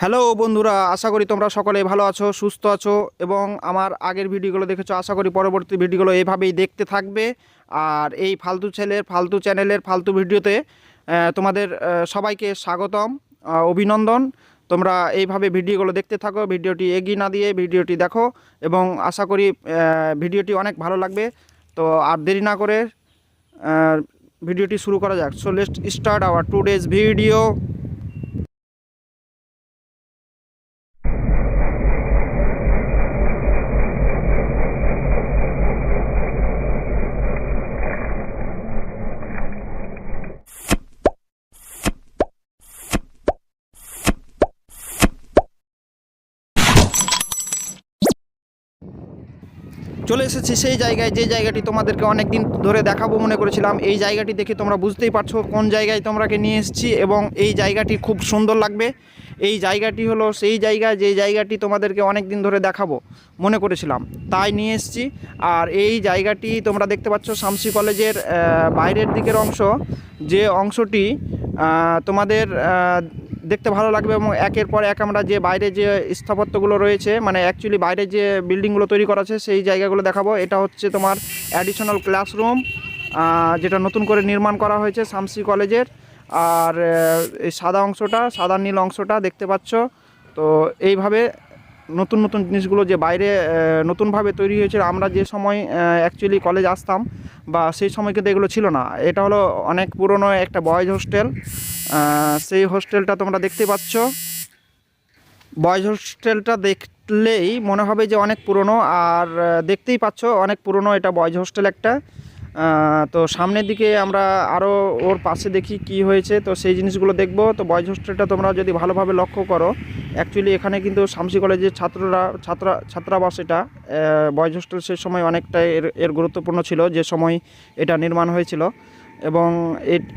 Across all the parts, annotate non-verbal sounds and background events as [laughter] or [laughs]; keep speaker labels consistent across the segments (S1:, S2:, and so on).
S1: Hello বন্ধুরা, আশা করি তোমরা সকলে ভালো আছো, সুস্থ আছো এবং আমার আগের ভিডিওগুলো দেখেছ, আশা করি পরবর্তী ভিডিওগুলো এইভাবেই দেখতে থাকবে। আর এই ফালতু ছেলের, ফালতু চ্যানেলের ফালতু ভিডিওতে তোমাদের সবাইকে স্বাগতম অভিনন্দন। তোমরা এইভাবে ভিডিওগুলো দেখতে থাকো, ভিডিওটি এগিয়ে না দিয়ে ভিডিওটি দেখো এবং আশা করি ভিডিওটি অনেক ভালো লাগবে। তো আর দেরি না করে ভিডিওটি শুরু করা যাক। So let's start our two days video চলে এসেছি সেই জায়গায়, যে জায়গাটি তোমাদেরকে অনেক দিন ধরে দেখাবো মনে করেছিলাম, এই জায়গাটি দেখে তোমরা বুঝতেই পারছ কোন জায়গায় তোমরাকে নিয়ে এসেছি এবং এই জায়গাটি খুব সুন্দর লাগবে। এই জায়গাটি হলো সেই জায়গা, যে জায়গাটি তোমাদেরকে অনেক দিন ধরে দেখাবো মনে করেছিলাম। তাই নিয়ে এসেছি আর এই জায়গাটি তোমরা দেখতে পাচ্ছ শামসি কলেজের বাইরের দিকের অংশ। যে অংশটি তোমাদের দেখতে ভালো লাগবে এবং একের পর এক আমরা যে বাইরে যে স্থাপত্যগুলো রয়েছে মানে অ্যাকচুয়ালি বাইরে যে বিল্ডিংগুলো তৈরি করা আছে, সেই জায়গাগুলো দেখাবো। এটা হচ্ছে তোমার অ্যাডিশনাল ক্লাসরুম যেটা নতুন করে নির্মাণ করা হয়েছে শামসি কলেজের আর এই সাদা অংশটা, সাদা নীল অংশটা দেখতে পাচ্ছ। তো এইভাবে নতুন নতুন জিনিসগুলো যে বাইরে নতুনভাবে তৈরি হয়েছে আমরা যে সময় অ্যাকচুয়ালি কলেজ আসতাম বা সেই সময় কিন্তু এগুলো ছিল না। এটা হলো অনেক পুরনো একটা বয়েজ হোস্টেল সেই হোস্টেলটা তোমরা দেখতে পাচ্ছ। বয়েজ হোস্টেলটা দেখলেই মনে হবে যে অনেক পুরনো, আর দেখতেই পাচ্ছ অনেক পুরনো এটা বয়েজ হোস্টেল একটা। তো সামনের দিকে আমরা আরও ওর পাশে দেখি কি হয়েছে, তো সেই জিনিসগুলো দেখব। তো বয়েজ হোস্টেলটা তোমরা যদি ভালোভাবে লক্ষ্য করো অ্যাকচুয়ালি এখানে কিন্তু শামসি কলেজের ছাত্ররা, ছাত্রা, ছাত্রাবাস এটা। বয়েজ হোস্টেল সেই সময় অনেকটা এর এর গুরুত্বপূর্ণ ছিল, যে সময় এটা নির্মাণ হয়েছিল। এবং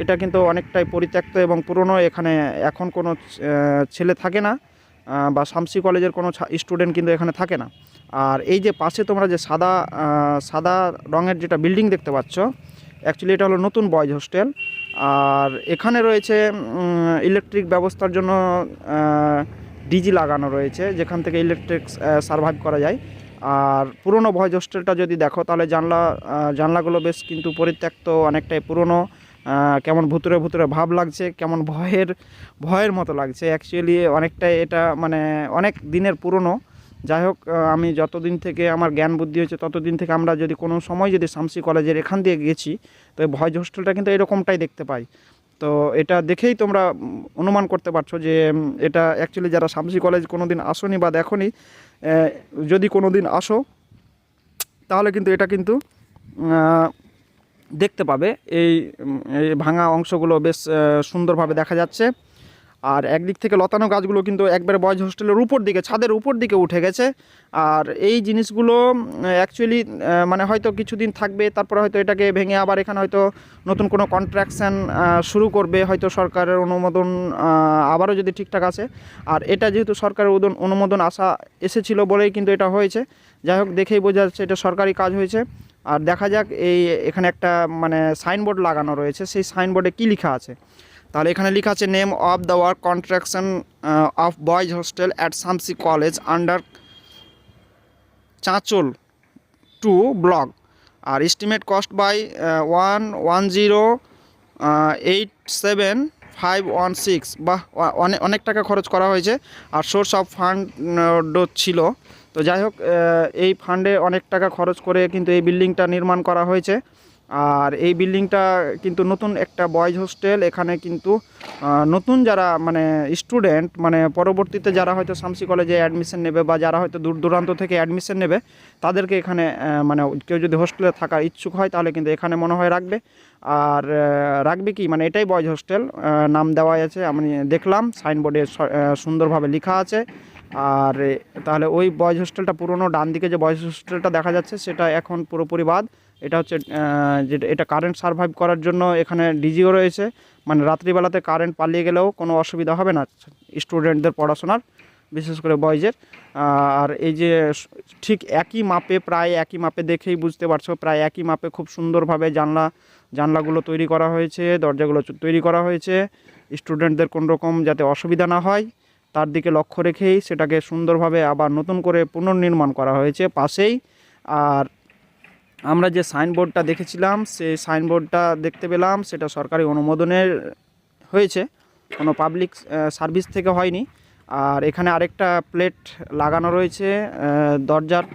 S1: এটা কিন্তু অনেকটাই পরিত্যক্ত এবং পুরনো, এখানে এখন কোনো ছেলে থাকে না বা শামসি কলেজের কোনো স্টুডেন্ট কিন্তু এখানে থাকে না। আর এই যে পাশে তোমরা যে সাদা সাদা রঙের যেটা বিল্ডিং দেখতে পাচ্ছ অ্যাকচুয়ালি এটা হলো নতুন বয়েজ হোস্টেল। আর এখানে রয়েছে ইলেকট্রিক ব্যবস্থার জন্য ডিজি লাগানো রয়েছে, যেখান থেকে ইলেকট্রিক সার্ভাইভ করা যায়। আর পুরনো ভয়েস হোস্টেলটা যদি দেখো, তাহলে জানলা জানলাগুলো বেশ কিন্তু পরিত্যক্ত, অনেকটাই পুরনো। কেমন ভুতুরে ভুতুরে ভাব লাগছে, কেমন ভয়ের ভয়ের মতো লাগছে। অ্যাকচুয়ালি অনেকটাই এটা মানে অনেক দিনের পুরনো। যাই হোক আমি যতদিন থেকে আমার জ্ঞান বুদ্ধি হয়েছে, ততদিন থেকে আমরা যদি কোনো সময় যদি শামসি কলেজের এখান দিয়ে গেছি, তো ভয়েস হোস্টেলটা কিন্তু এরকমটাই দেখতে পাই। তো এটা দেখেই তোমরা অনুমান করতে পারছ যে এটা অ্যাকচুয়ালি যারা শামসি কলেজ কোনো দিন আসনি বা দেখোনি যদি কোনো দিন আসো, তাহলে কিন্তু এটা কিন্তু দেখতে পাবে। এই ভাঙা অংশগুলো বেশ সুন্দরভাবে দেখা যাচ্ছে। আর একদিক থেকে লতানো গাছগুলো কিন্তু একবারে বয়েজ হোস্টেলের উপর দিকে, ছাদের উপর দিকে উঠে গেছে। আর এই জিনিসগুলো অ্যাকচুয়ালি মানে হয়তো কিছুদিন থাকবে, তারপরে হয়তো এটাকে ভেঙে আবার এখানে হয়তো নতুন কোনো কন্ট্রাকশান শুরু করবে, হয়তো সরকারের অনুমোদন আবারও যদি ঠিকঠাক আছে। আর এটা যেহেতু সরকারের অনুমোদন আসা এসেছিল বলেই কিন্তু এটা হয়েছে। যাই হোক, দেখেই বোঝা যাচ্ছে এটা সরকারি কাজ হয়েছে। আর দেখা যাক, এই এখানে একটা মানে সাইনবোর্ড লাগানো রয়েছে। সেই সাইনবোর্ডে কী লেখা আছে? তাহলে এখানে লেখা আছে name of the work construction of boys hostel at Samsi college under Chanchal two block R estimate cost by one one zero eight seven five one six অ- অনেক অনেক টাকা খরচ করা হয়েছে। আর সোর্স অফ ফান্ড ছিল। তো যাই হোক এই ফান্ডে অনেক টাকা খরচ করে কিন্তু এই বিল্ডিংটা নির্মাণ করা হয়েছে। আর এই বিল্ডিংটা কিন্তু নতুন একটা বয়েজ হোস্টেল, এখানে কিন্তু নতুন যারা মানে স্টুডেন্ট মানে পরবর্তীতে যারা হয়তো শামসি কলেজে অ্যাডমিশন নেবে বা যারা হয়তো দূর দূরান্ত থেকে অ্যাডমিশন নেবে, তাদেরকে এখানে মানে কেউ যদি হোস্টেলে থাকার ইচ্ছুক হয়, তাহলে কিন্তু এখানে মনে হয় রাখবে। আর রাখবে কি? মানে এটাই বয়েজ হোস্টেল নাম দেওয়া আছে, আমি দেখলাম, সাইনবোর্ডে সুন্দরভাবে লেখা আছে। আর তাহলে ওই বয়েজ হোস্টেলটা পুরনো ডান দিকে যে বয়েজ হোস্টেলটা দেখা যাচ্ছে, সেটা এখন পুরোপুরি বাদ এটা হচ্ছে যেটা, এটা কারেন্ট সার্ভাইভ করার জন্য এখানে ডিজিও রয়েছে। মানে রাত্রিবেলাতে কারেন্ট পালিয়ে গেলেও কোনো অসুবিধা হবে না স্টুডেন্টদের পড়াশোনার, বিশেষ করে বয়েজের আর এই যে ঠিক একই মাপে, প্রায় একই মাপে দেখেই বুঝতে পারছ, প্রায় একই মাপে খুব সুন্দরভাবে জানলা, জানলাগুলো তৈরি করা হয়েছে, দরজাগুলো তৈরি করা হয়েছে। স্টুডেন্টদের কোনো রকম যাতে অসুবিধা না হয়, তার দিকে লক্ষ্য রেখেই সেটাকে সুন্দরভাবে আবার নতুন করে পুনর্নির্মাণ করা হয়েছে পাশেই। আর আমরা যে সাইনবোর্ডটা দেখেছিলাম, সেই সাইনবোর্ডটা দেখতে পেলাম, সেটা সরকারি অনুমোদনের হয়েছে। কোনো পাবলিক সার্ভিস থেকে হয়নি। আর এখানে আরেকটা প্লেট লাগানো রয়েছে দরজার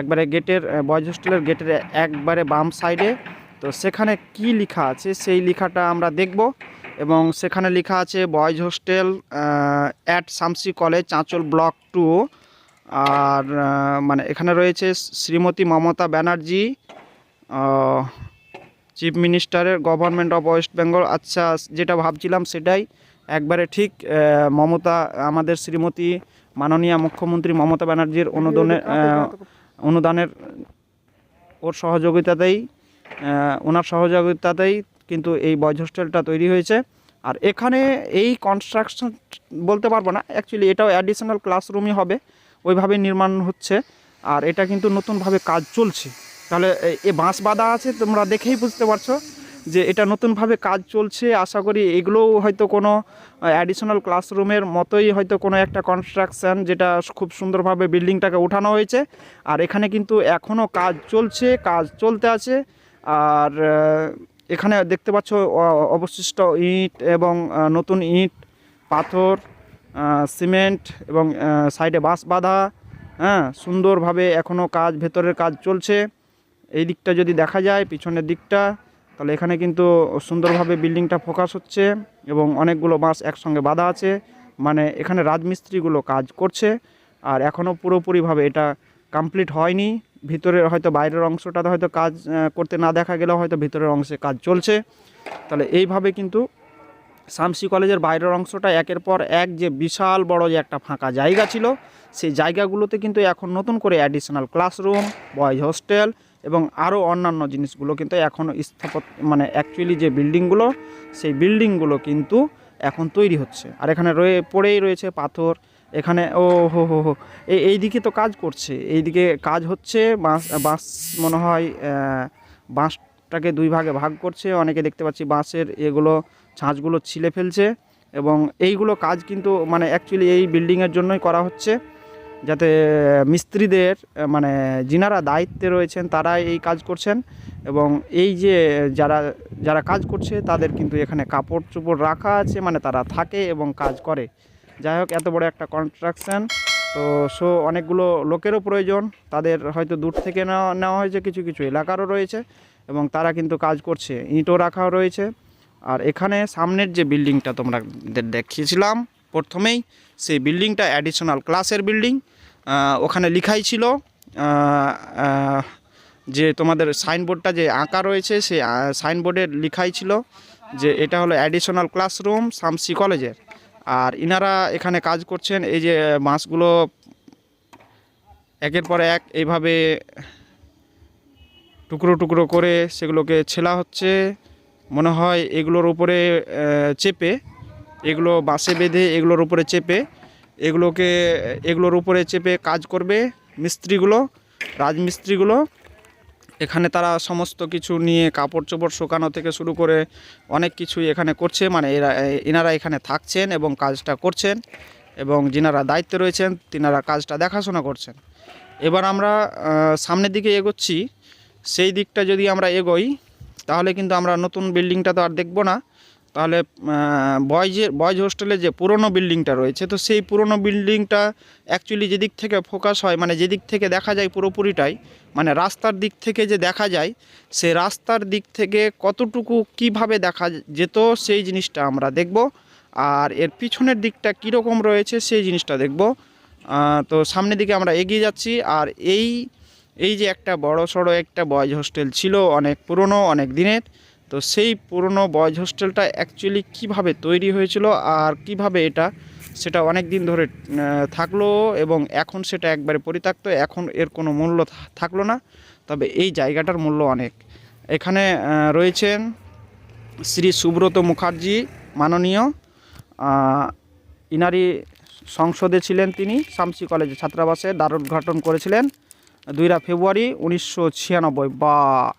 S1: একবারে গেটের বয়েজ হোস্টেলের গেটের একবারে বাম সাইডে তো সেখানে কি লেখা আছে, সেই লেখাটা আমরা দেখব। এবং সেখানে লেখা আছে boys hostel at Shamsi college Chanchal block two আর মানে এখানে রয়েছে শ্রীমতী মমতা ব্যানার্জি চিফ মিনিস্টারের গভর্নমেন্ট অফ ওয়েস্ট বেঙ্গল আচ্ছা যেটা ভাবছিলাম সেটাই। একবারে ঠিক মমতা, আমাদের শ্রীমতী মাননীয় মুখ্যমন্ত্রী মমতা ব্যানার্জির অনুদানে অনুদানের ওর সহযোগিতাতেই ওনার সহযোগিতাতেই কিন্তু এই বয়েজ হোস্টেলটা তৈরি হয়েছে। আর এখানে এই কনস্ট্রাকশন বলতে পারব না অ্যাকচুয়ালি এটাও অ্যাডিশনাল ক্লাসরুমই হবে। ওইভাবে নির্মাণ হচ্ছে, আর এটা কিন্তু নতুনভাবে কাজ চলছে। তাহলে এ- বাঁশ বাঁধা আছে, তোমরা দেখেই বুঝতে পারছ যে এটা নতুনভাবে কাজ চলছে। আশা করি এগুলোও হয়তো কোনো অ্যাডিশনাল ক্লাসরুমের মতোই হয়তো কোনো একটা কনস্ট্রাকশান যেটা খুব সুন্দরভাবে বিল্ডিংটাকে উঠানো হয়েছে। আর এখানে কিন্তু এখনও কাজ চলছে, কাজ চলতে আছে। আর এখানে দেখতে পাচ্ছ অবশিষ্ট ইট এবং নতুন ইট, পাথর সিমেন্ট এবং সাইডে বাঁশ বাঁধা হ্যাঁ সুন্দরভাবে এখনও কাজ, ভেতরের কাজ চলছে। এই দিকটা যদি দেখা যায়, পিছনের দিকটা, তাহলে এখানে কিন্তু সুন্দরভাবে বিল্ডিংটা ফোকাস হচ্ছে এবং অনেকগুলো বাঁশ একসঙ্গে বাঁধা আছে। মানে এখানে রাজমিস্ত্রিগুলো কাজ করছে আর এখনও পুরোপুরিভাবে এটা কমপ্লিট হয়নি। ভিতরের হয়তো বাইরের অংশটাতে হয়তো কাজ করতে না দেখা গেলেও হয়তো ভিতরের অংশে কাজ চলছে। তাহলে এইভাবে কিন্তু শামসি কলেজের বাইরের অংশটা একের পর এক যে বিশাল বড় যে একটা ফাঁকা জায়গা ছিল, সেই জায়গাগুলোতে কিন্তু এখন নতুন করে অ্যাডিশনাল ক্লাসরুম বয়েজ হোস্টেল এবং আরও অন্যান্য জিনিসগুলো কিন্তু এখন স্থাপত মানে অ্যাকচুয়ালি যে বিল্ডিংগুলো সেই বিল্ডিংগুলো কিন্তু এখন তৈরি হচ্ছে। আর এখানে রয়ে, পড়েই রয়েছে পাথর। এখানে, ও হো হো হো এই এই দিকে তো কাজ করছে। এইদিকে কাজ হচ্ছে, বাঁশ বাঁশ মনে হয় বাঁশটাকে দুই ভাগে ভাগ করছে। অনেকে দেখতে পাচ্ছি বাঁশের এগুলো ছাঁচগুলো ছিলে ফেলছে এবং এইগুলো কাজ কিন্তু মানে অ্যাকচুয়ালি এই বিল্ডিংয়ের জন্যই করা হচ্ছে যাতে মিস্ত্রিদের মানে যিনারা দায়িত্বে রয়েছেন তারা এই কাজ করছেন এবং এই যে যারা যারা কাজ করছে তাদের কিন্তু এখানে কাপড় চোপড় রাখা আছে মানে তারা থাকে এবং কাজ করে। যাই হোক, এত বড় একটা কনস্ট্রাকশন তো সো অনেকগুলো লোকেরও প্রয়োজন, তাদের হয়তো দূর থেকে নেওয়া নেওয়া হয়েছে, কিছু কিছু এলাকারও রয়েছে এবং তারা কিন্তু কাজ করছে। ইঁটও রাখা রয়েছে। আর এখানে সামনের যে বিল্ডিংটা তোমরা দেখিয়েছিলাম, প্রথমেই সেই বিল্ডিংটা অ্যাডিশনাল ক্লাসের বিল্ডিং ওখানে লিখাই ছিল যে তোমাদের সাইনবোর্ডটা যে আঁকা রয়েছে সে সাইনবোর্ডের লিখাই ছিল যে এটা হলো অ্যাডিশনাল ক্লাসরুম শামসি কলেজের আর ইনারা এখানে কাজ করছেন, এই যে বাঁশগুলো একের পর এক এইভাবে টুকরো টুকরো করে সেগুলোকে ছেলা হচ্ছে। মনে হয় এগুলোর উপরে চেপে, এগুলো বাঁশে বেঁধে এগুলোর উপরে চেপে, এগুলোকে, এগুলোর উপরে চেপে কাজ করবে মিস্ত্রিগুলো, রাজমিস্ত্রিগুলো। এখানে তারা সমস্ত কিছু নিয়ে কাপড় চোপড় শুকানো থেকে শুরু করে অনেক কিছুই এখানে করছে। মানে এরা, এনারা এখানে থাকছেন এবং কাজটা করছেন এবং যিনারা দায়িত্বে রয়েছেন, তিনারা কাজটা দেখাশোনা করছেন। এবার আমরা সামনের দিকে এগোচ্ছি। সেই দিকটা যদি আমরা এগোই তাহলে কিন্তু আমরা নতুন বিল্ডিংটা তো আর দেখব না। তাহলে বয়েজের বয়েজ হোস্টেলে যে পুরনো বিল্ডিংটা রয়েছে, তো সেই পুরনো বিল্ডিংটা অ্যাকচুয়ালি যেদিক থেকে ফোকাস হয় মানে যেদিক থেকে দেখা যায় পুরোপুরিটাই মানে রাস্তার দিক থেকে যে দেখা যায়, সে রাস্তার দিক থেকে কতটুকু কীভাবে দেখা যেত সেই জিনিসটা আমরা দেখব। আর এর পিছনের দিকটা কীরকম রয়েছে সেই জিনিসটা দেখব। তো সামনের দিকে আমরা এগিয়ে যাচ্ছি, আর এই এই যে একটা বড় সড়ো একটা বয়েজ হোস্টেল ছিল অনেক পুরনো, অনেক দিনের, তো সেই পুরনো বয়েজ হোস্টেলটা অ্যাকচুয়ালি কীভাবে তৈরি হয়েছিল আর কীভাবে এটা সেটা অনেক দিন ধরে থাকল এবং এখন সেটা একবারে পরিত্যক্ত, এখন এর কোনো মূল্য থাকল না, তবে এই জায়গাটার মূল্য অনেক। এখানে রয়েছেন শ্রী সুব্রত মুখার্জি, মাননীয় ইনারি সংসদে ছিলেন তিনি শামসি কলেজে ছাত্রাবাসে দ্বারোদ্ঘাটন করেছিলেন। দুইরা ফেব্রুয়ারি উনিশশো ছিয়ানব্বই। বা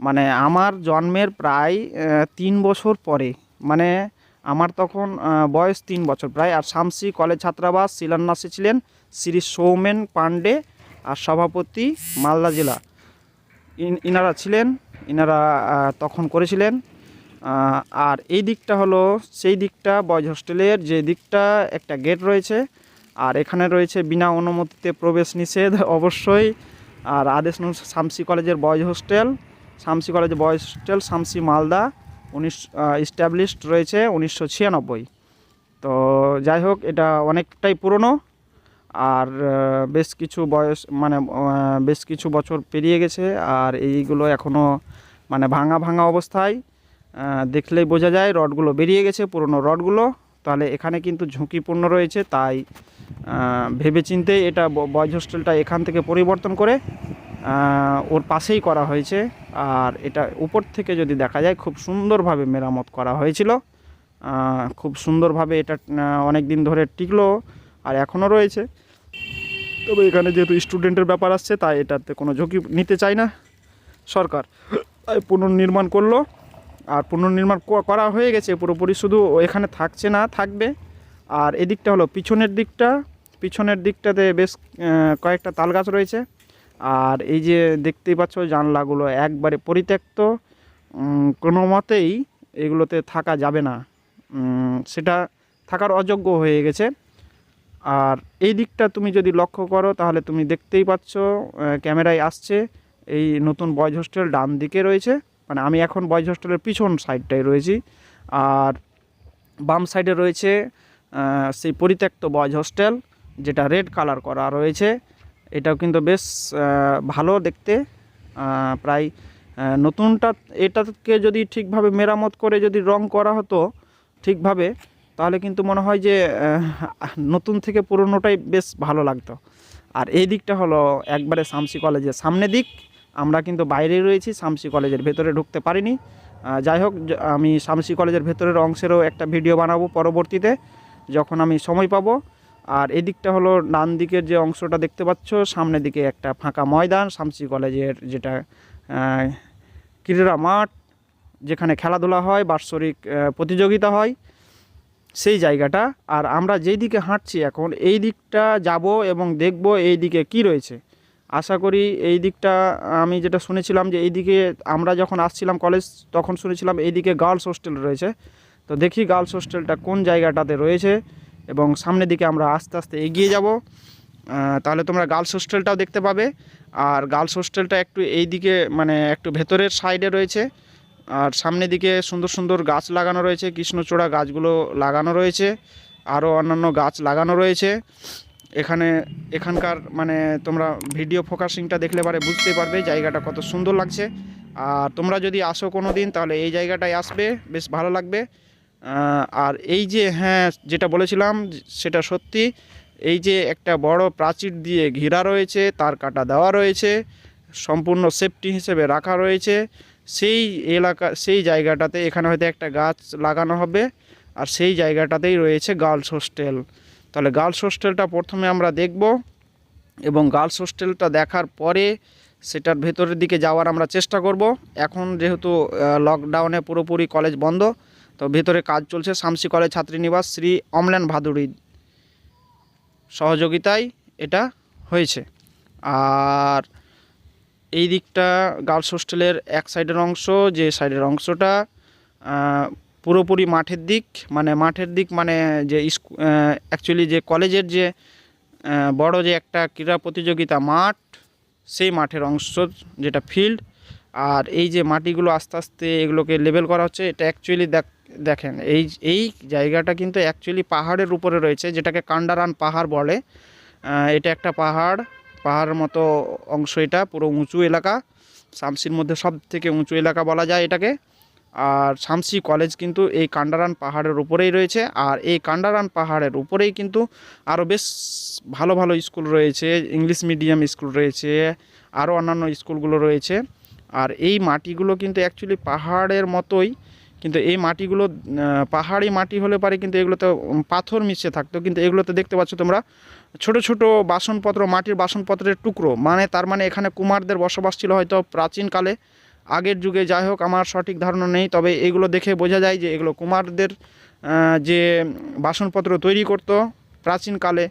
S1: মানে আমার জন্মের প্রায় তিন বছর পরে। মানে আমার তখন বয়স তিন বছর প্রায়। আর শামসি কলেজ ছাত্রাবাস শিলান্যাসে ছিলেন শ্রী সৌমেন পাণ্ডে আর সভাপতি মালদা জেলা। ইন- ইনারা ছিলেন, ইনারা তখন করেছিলেন। আর এই দিকটা হলো, সেই দিকটা বয়েজ হোস্টেলের যে দিকটা একটা গেট রয়েছে আর এখানে রয়েছে বিনা অনুমতিতে প্রবেশ নিষেধ, অবশ্যই। আর আদেশ অনুসারে শামসি কলেজের বয়েজ হোস্টেল, শামসি কলেজের বয়েজ হোস্টেল, শামসি মালদা, উনিশ ইস্টাবলিশড রয়েছে উনিশশো ছিয়ানব্বই। তো যাই হোক, এটা অনেকটাই পুরনো। আর বেশ কিছু বয়স মানে বেশ কিছু বছর পেরিয়ে গেছে, আর এইগুলো এখনও মানে ভাঙা ভাঙা অবস্থায় দেখলেই বোঝা যায়, রডগুলো বেরিয়ে গেছে, পুরনো রডগুলো। তাহলে এখানে কিন্তু ঝুঁকিপূর্ণ রয়েছে, তাই ভেবেচিন্তে এটা বয়েজ হোস্টেলটা এখান থেকে পরিবর্তন করে ওর পাশেই করা হয়েছে। আর এটা উপর থেকে যদি দেখা যায়, খুব সুন্দরভাবে মেরামত করা হয়েছিল। খুব সুন্দরভাবে এটা অনেক দিন ধরে টিকলো আর এখনও রয়েছে। তবে এখানে যেহেতু স্টুডেন্টের ব্যাপার আসছে, তাই এটাতে কোনো ঝুঁকি নিতে চায় না সরকার। তাই পুনর্নির্মাণ করল। আর পুনর্নির্মাণ করা হয়ে গেছে, পুরোপুরি শুধু এখানে থাকছে না, থাকবে। আর এদিকটা হলো পিছনের দিকটা, পিছনের দিকটাতে বেশ কয়েকটা তাল গাছ রয়েছে। আর এই যে দেখতেই পাচ্ছ জানলাগুলো একবারে পরিত্যক্ত কোনো মতেই এগুলোতে থাকা যাবে না। সেটা থাকার অযোগ্য হয়ে গেছে। আর এই দিকটা তুমি যদি লক্ষ্য করো, তাহলে তুমি দেখতেই পাচ্ছ ক্যামেরায় আসছে, এই নতুন বয়েজ হোস্টেল ডান দিকে রয়েছে। মানে আমি এখন বয়েজ হোস্টেলের পিছন সাইডটায় রয়েছি। আর বাম সাইডে রয়েছে সেই পরিত্যক্ত বয়েজ হোস্টেল, যেটা রেড কালার করা রয়েছে। এটাও কিন্তু বেশ ভালো দেখতে। প্রায় নতুনটা, এটাকে যদি ঠিকভাবে মেরামত করে যদি রং করা হতো ঠিকভাবে, তাহলে কিন্তু মনে হয় যে নতুন থেকে পুরনোটাই বেশ ভালো লাগতো। আর এই দিকটা হলো একবারে শামসি কলেজের সামনে দিক। আমরা কিন্তু বাইরে রয়েছি, শামসি কলেজের ভেতরে ঢুকতে পারিনি। যাই হোক আমি শামসি কলেজের ভেতরের অংশেরও একটা ভিডিও বানাবো পরবর্তীতে, যখন আমি সময় পাবো। আর এদিকটা হলো ডান দিকের যে অংশটা দেখতে পাচ্ছ, সামনের দিকে একটা ফাঁকা ময়দান, শামসি কলেজের যেটা ক্রীড়া মাঠ, যেখানে খেলাধুলা হয়, বাৎসরিক প্রতিযোগিতা হয়, সেই জায়গাটা। আর আমরা যেই দিকে হাঁটছি এখন, এই দিকটা যাব এবং দেখব এই দিকে কি রয়েছে। আশা করি এই দিকটা, আমি যেটা শুনেছিলাম যে এই দিকে আমরা যখন আসছিলাম কলেজ তখন শুনেছিলাম এই দিকে গার্লস হোস্টেল রয়েছে। তো দেখি গার্লস হোস্টেলটা কোন জায়গাটাতে রয়েছে এবং সামনের দিকে আমরা আস্তে আস্তে এগিয়ে যাব। তাহলে তোমরা গার্লস হোস্টেলটাও দেখতে পাবে। আর গার্লস হোস্টেলটা একটু এই দিকে মানে একটু ভেতরের সাইডে রয়েছে। আর সামনের দিকে সুন্দর সুন্দর গাছ লাগানো রয়েছে, কৃষ্ণচূড়া গাছগুলো লাগানো রয়েছে। আরও অন্যান্য গাছ লাগানো রয়েছে। এখানে এখানকার মানে তোমরা ভিডিও ফোকাসিংটা দেখলে পারে বুঝতে পারবে জায়গাটা কত সুন্দর লাগছে। আর তোমরা যদি আসো কোনো দিন তাহলে এই জায়গাটায় আসবে, বেশ ভালো লাগবে। আর এই যে হ্যাঁ যেটা বলেছিলাম সেটা সত্যি, এই যে একটা বড় প্রাচীর দিয়ে ঘেরা রয়েছে, তার কাটা দেওয়া রয়েছে, সম্পূর্ণ সেফটি হিসেবে রাখা রয়েছে, সেই এলাকা, সেই জায়গাটাতে এখানে হয়তো একটা গাছ লাগানো হবে, আর সেই জায়গাটাতেই রয়েছে গার্লস হোস্টেল। তাহলে গার্লস হোস্টেলটা প্রথমে আমরা দেখব এবং গার্লস হোস্টেলটা দেখার পরে সেটার ভেতরের দিকে যাওয়ার আমরা চেষ্টা করব। এখন যেহেতু লকডাউনে পুরোপুরি কলেজ বন্ধ, তো ভেতরে কাজ চলছে। শামসি কলেজ ছাত্রীনিবাস শ্রী অমলেন ভাদুরী সহযোগিতায় এটা হয়েছে। আর এই দিকটা গার্লস হোস্টেলের এক সাইডের অংশ, যে সাইডের অংশটা পুরোপুরি মাঠের দিক মানে মাঠের দিক মানে যে অ্যাকচুয়ালি যে কলেজের যে বড় যে একটা ক্রীড়া প্রতিযোগিতা মাঠ, সেই মাঠের অংশ যেটা ফিল্ড আর এই যে মাটিগুলো আস্তে আস্তে এগুলোকে লেবেল করা হচ্ছে, এটা অ্যাকচুয়ালি দেখ, দেখেন, এই এই জায়গাটা কিন্তু অ্যাকচুয়ালি পাহাড়ের উপরে রয়েছে, যেটাকে কান্ডারান পাহাড় বলে। এটা একটা পাহাড়, পাহাড়ের মতো অংশ এটা, পুরো উঁচু এলাকা শামসির মধ্যে সব থেকে উঁচু এলাকা বলা যায় এটাকে। আর শামসি কলেজ কিন্তু এই কান্ডারান পাহাড়ের উপরেই রয়েছে। আর এই কান্ডারান পাহাড়ের উপরেই কিন্তু আরও বেশ ভালো ভালো স্কুল রয়েছে। ইংলিশ মিডিয়াম স্কুল রয়েছে আরও অন্যান্য স্কুলগুলো রয়েছে। আর এই মাটিগুলো কিন্তু অ্যাকচুয়ালি পাহাড়ের মতোই, কিন্তু এই মাটিগুলো পাহাড়ি মাটি হলে পারে কিন্তু এগুলোতে পাথর মিশে থাকতো। কিন্তু এগুলোতে দেখতে পাচ্ছ তোমরা, ছোট ছোট বাসনপত্র, মাটির বাসনপত্রের টুকরো। মানে তার মানে এখানে কুমারদের বসবাস ছিল হয়তো প্রাচীনকালে। আগের যুগে যাই হোক, আমার সঠিক ধারণা নেই, তবে এগুলো দেখে বোঝা যায় যে এগুলো কুমারদের যে বাসনপত্র তৈরি করতো প্রাচীনকালে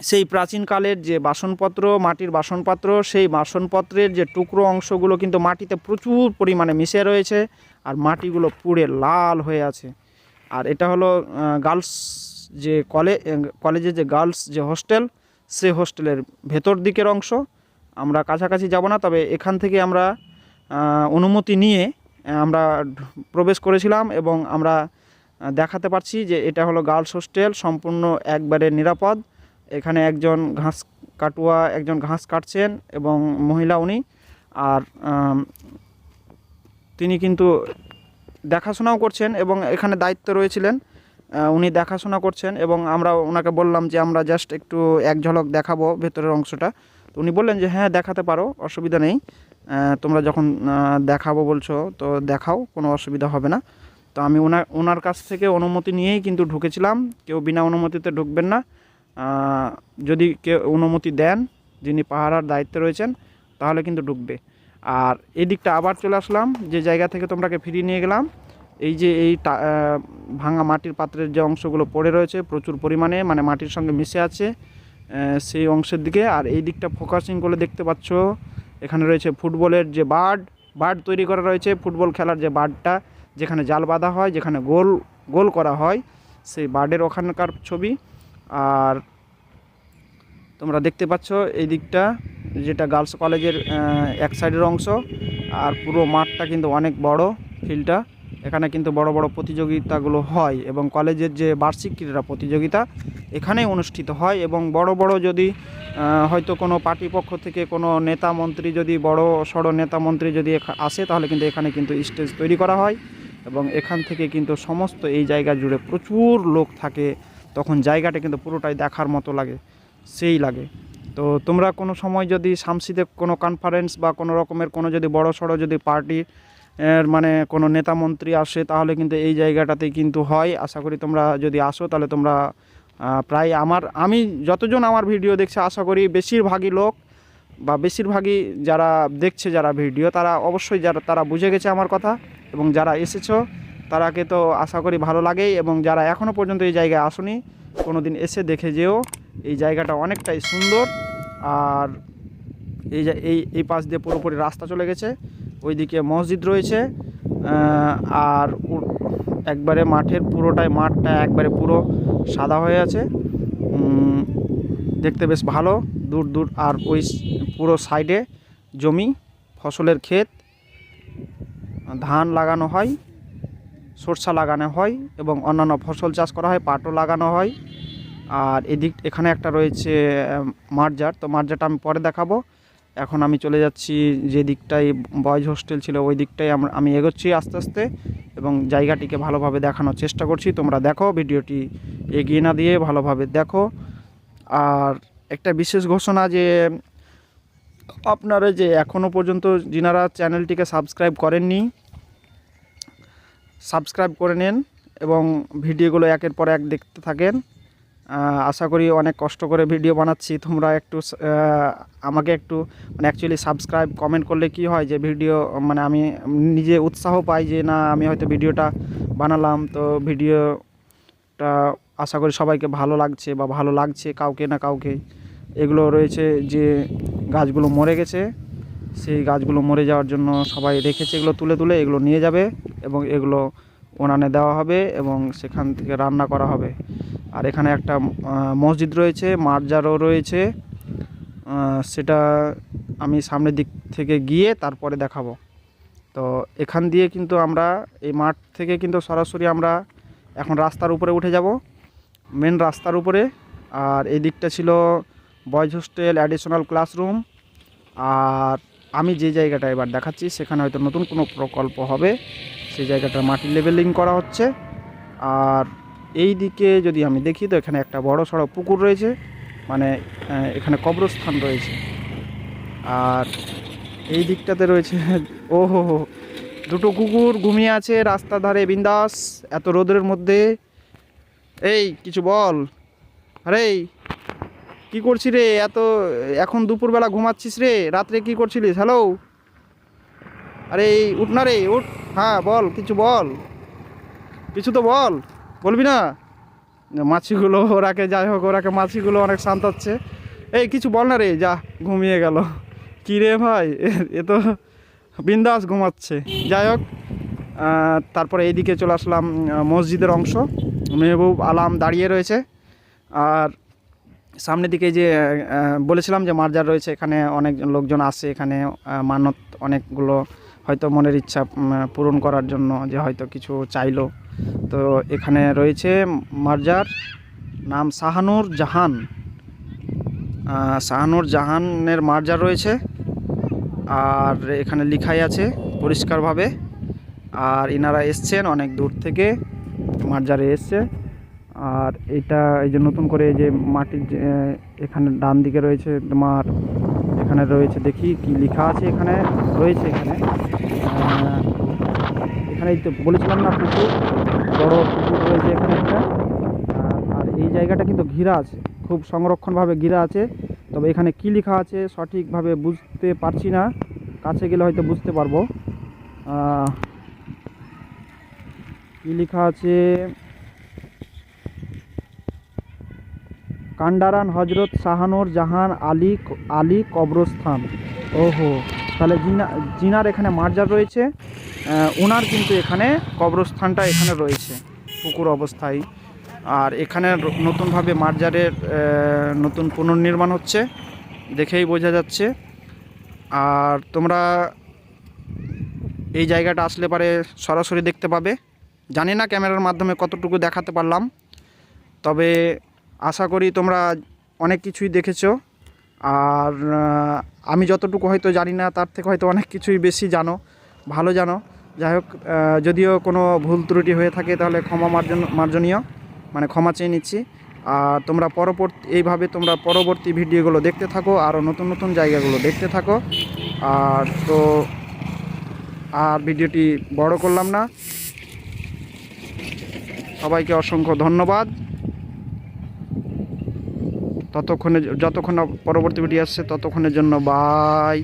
S1: সেই প্রাচীনকালের যে বাসনপত্র, মাটির বাসনপত্র, সেই বাসনপত্রের যে টুকরো অংশগুলো কিন্তু মাটিতে প্রচুর পরিমাণে মিশে রয়েছে আর মাটিগুলো পুড়ে লাল হয়ে আছে। আর এটা হলো গার্লস যে কলে কলেজে যে গার্লস যে হোস্টেল, সে হোস্টেলের ভেতর দিকের অংশ। আমরা কাছাকাছি যাব না, তবে এখান থেকে আমরা অনুমতি নিয়ে আমরা প্রবেশ করেছিলাম এবং আমরা দেখাতে পারছি যে এটা হলো গার্লস হোস্টেল, সম্পূর্ণ একবারে নিরাপদ। এখানে একজন ঘাস কাটুয়া, একজন ঘাস কাটছেন এবং মহিলা উনি। আর তিনি কিন্তু দেখাশোনাও করছেন এবং এখানে দায়িত্ব রয়েছিলেন উনি দেখাশোনা করছেন এবং আমরা ওনাকে বললাম যে আমরা জাস্ট একটু এক ঝলক দেখাবো ভেতরের অংশটা। তো উনি বললেন যে হ্যাঁ দেখাতে পারো, অসুবিধা নেই। তোমরা যখন দেখাবো বলছো, তো দেখাও, কোনো অসুবিধা হবে না। তো আমি ওনার ওনার কাছ থেকে অনুমতি নিয়েই কিন্তু ঢুকেছিলাম। কেউ বিনা অনুমতিতে ঢুকবেন না। যদি কেউ অনুমতি দেন, যিনি পাহারার দায়িত্বে রয়েছেন, তাহলে কিন্তু ঢুকবে। আর এই দিকটা আবার চলে আসলাম, যে জায়গা থেকে তোমরাকে ফিরিয়ে নিয়ে গেলাম। এই যে এই ভাঙা মাটির পাত্রের যে অংশগুলো পড়ে রয়েছে, প্রচুর পরিমাণে মানে মাটির সঙ্গে মিশে আছে। সেই অংশের দিকে। আর এই দিকটা ফোকাসিং করে দেখতে পাচ্ছ, এখানে রয়েছে ফুটবলের যে বার্ড বার্ড তৈরি করা রয়েছে। ফুটবল খেলার যে বার্ডটা, যেখানে জাল বাঁধা হয়, যেখানে গোল গোল করা হয়, সেই বার্ডের ওখানকার ছবি। আর তোমরা দেখতে পাচ্ছ এই দিকটা, যেটা গার্লস কলেজের এক সাইডের অংশ। আর পুরো মাঠটা কিন্তু অনেক বড় ফিল্ডটা এখানে কিন্তু বড় বড় প্রতিযোগিতাগুলো হয় এবং কলেজের যে বার্ষিক ক্রীড়া প্রতিযোগিতা এখানেই অনুষ্ঠিত হয় এবং বড় বড় যদি হয়তো কোনো পার্টি পক্ষ থেকে কোনো নেতা মন্ত্রী যদি, বড় সড়ো নেতা মন্ত্রী যদি আসে, তাহলে কিন্তু এখানে কিন্তু স্টেজ তৈরি করা হয় এবং এখান থেকে কিন্তু সমস্ত এই জায়গা জুড়ে প্রচুর লোক থাকে, তখন জায়গাটা কিন্তু পুরোটাই দেখার মতো লাগে, সেই লাগে। তো তোমরা কোনো সময় যদি শামসিতে কোনো কনফারেন্স বা কোনো রকমের কোনো যদি বড় সড়ো যদি পার্টি মানে কোনো নেতা মন্ত্রী আসে, তাহলে কিন্তু এই জায়গাটাতেই কিন্তু হয়। আশা করি তোমরা যদি আসো, তাহলে তোমরা প্রায় আমার, আমি যতজন আমার ভিডিও দেখছে, আশা করি বেশিরভাগই লোক বা বেশিরভাগই যারা দেখছে যারা ভিডিও, তারা অবশ্যই যারা, তারা বুঝে গেছে আমার কথা এবং যারা এসেছ, তারাকে তো আশা করি ভালো লাগেই এবং যারা এখনও পর্যন্ত এই জায়গায় আসনি কোনো দিন এসে দেখে যেও। এই জায়গাটা অনেকটাই সুন্দর। আর এই এই এই পাশ দিয়ে পুরোপুরি রাস্তা চলে গেছে। ওইদিকে মসজিদ রয়েছে আর একবারে মাঠের পুরোটাই মাঠটা একবারে পুরো সাদা হয়ে আছে। দেখতে বেশ ভালো, দূর দূর আর ওই পুরো সাইডে জমি, ফসলের ক্ষেত, ধান লাগানো হয়, সরষা লাগানো হয় এবং অন্যান্য ফসল চাষ করা হয়, পাটও লাগানো হয়। আর এদিক এখানে একটা রয়েছে মার্জার তো মার্জারটা আমি পরে দেখাবো। এখন আমি চলে যাচ্ছি যে দিকটাই বয়েজ হোস্টেল ছিল ওই দিকটাই আমরা, আমি এগোচ্ছি আস্তে আস্তে এবং জায়গাটিকে ভালোভাবে দেখানোর চেষ্টা করছি। তোমরা দেখো, ভিডিওটি এগিয়ে না দিয়ে ভালোভাবে দেখো। আর একটা বিশেষ ঘোষণা যে, আপনারা যে এখনও পর্যন্ত যিনারা চ্যানেলটিকে সাবস্ক্রাইব করেননি, সাবস্ক্রাইব করে নেন এবং ভিডিওগুলো একের পর এক দেখতে থাকেন। আশা করি অনেক কষ্ট করে ভিডিও বানাচ্ছি। তোমরা একটু আমাকে একটু মানে অ্যাকচুয়ালি সাবস্ক্রাইব কমেন্ট করলে কি হয় যে ভিডিও মানে আমি নিজে উৎসাহ পাই যে না, আমি হয়তো ভিডিওটা বানালাম। তো ভিডিওটা আশা করি সবাইকে ভালো লাগছে বা ভালো লাগছে কাউকে না কাউকে। এগুলো রয়েছে যে গাছগুলো মরে গেছে, সেই গাছগুলো মরে যাওয়ার জন্য সবাই রেখেছে। এগুলো তুলে তুলে এগুলো নিয়ে যাবে এবং এগুলো উনানে দেওয়া হবে এবং সেখান থেকে রান্না করা হবে। আর এখানে একটা মসজিদ রয়েছে, মার্জারও রয়েছে। সেটা আমি সামনের দিক থেকে গিয়ে তারপরে দেখাবো। তো এখান দিয়ে কিন্তু আমরা, এই মাঠ থেকে কিন্তু সরাসরি আমরা এখন রাস্তার উপরে উঠে যাব, মেন রাস্তার উপরে। আর এই দিকটা ছিল বয়েজ হোস্টেল অ্যাডিশনাল ক্লাসরুম। আর আমি যে জায়গাটা এবার দেখাচ্ছি, সেখানে হয়তো নতুন কোনো প্রকল্প হবে। সেই জায়গাটা মাটি লেভেলিং করা হচ্ছে। আর এই দিকে যদি আমি দেখি তো এখানে একটা বড় সড়ো পুকুর রয়েছে মানে এখানে কবরস্থান রয়েছে। আর এই দিকটাতে রয়েছে [laughs] ও হো হো দুটো কুকুর ঘুমিয়ে আছে রাস্তার ধারে, বিন্দাস, এত রোদের মধ্যে। এই, কিছু বল। আরে, কি করছি রে? এত, এখন দুপুরবেলা ঘুমাচ্ছিস রে? রাত্রে কি করছিলিস? হ্যালো আরে উঠ না রে, উঠ। হ্যাঁ বল, কিছু বল। কিছু তো বল, বলবি না? মাছিগুলো ওরাকে যাই হোক ওরাকে মাছিগুলো অনেক শান্তাচ্ছে। এই, কিছু বল না রে, যা, ঘুমিয়ে গেল। কী রে ভাই, এ- তো বিন্দাস ঘুমাচ্ছে। যাই হোক তারপরে এইদিকে চলে আসলাম মসজিদের অংশ। মেহবুব আলাম দাঁড়িয়ে রয়েছে। আর সামনের দিকে যে বলেছিলাম যে মার্জার রয়েছে, এখানে অনেক লোকজন আসে এখানে মানত অনেকগুলো হয়তো মনের ইচ্ছা পূরণ করার জন্য যে হয়তো কিছু চাইলো। তো এখানে রয়েছে মার্জার নাম শাহানুর জাহান। শাহানুর জাহানের মার্জার রয়েছে। আর এখানে লিখাই আছে পরিষ্কারভাবে। আর ইনারা এসছেন অনেক দূর থেকে, মার্জারে এসছে। আর এটা এই যে নতুন করে এই যে মাটির এখানে ডান দিকে রয়েছে তোমার, এখানে রয়েছে দেখি কি লেখা আছে এখানে, রয়েছে এখানে। এখানে বলেছিলাম না পুকুর, বড় পুকুর রয়েছে এখানে একটা। আর- এই জায়গাটা কিন্তু ঘিরা আছে, খুব সংরক্ষণভাবে ঘিরা আছে। তবে এখানে কি লেখা আছে সঠিকভাবে বুঝতে পারছি না, কাছে গেলে হয়তো বুঝতে পারব। কি লেখা আছে? কান্ডারান হজরত শাহানুর জাহান আলী আলী কবরস্থান। ওহো। তাহলে জিনা, জিনার এখানে মার্জার রয়েছে। ওনার কিন্তু এখানে কবরস্থানটা এখানে রয়েছে, পুকুর অবস্থায়। আর এখানে নতুনভাবে মার্জারের নতুন পুনর্নির্মাণ হচ্ছে, দেখেই বোঝা যাচ্ছে। আর তোমরা এই জায়গাটা আসলে পারে সরাসরি দেখতে পাবে। জানি না ক্যামেরার মাধ্যমে কতটুকু দেখাতে পারলাম, তবে আশা করি তোমরা অনেক কিছুই দেখেছ। আর আমি যতটুকু হয়তো জানি না, তার থেকে হয়তো অনেক কিছুই বেশি জানো, ভালো জানো। যাই হোক যদিও কোনো ভুল ত্রুটি হয়ে থাকে, তাহলে ক্ষমা মার্জন, মার্জনীয়। মানে ক্ষমা চেয়ে নিচ্ছি। আর তোমরা পরবর্তী, এইভাবে তোমরা পরবর্তী ভিডিওগুলো দেখতে থাকো, আরও নতুন নতুন জায়গাগুলো দেখতে থাকো। আর তো, আর ভিডিওটি বড় করলাম না। সবাইকে অসংখ্য ধন্যবাদ। ততক্ষণে যতক্ষণ পরবর্তী ভিডিও আসছে ততক্ষণের জন্য বাই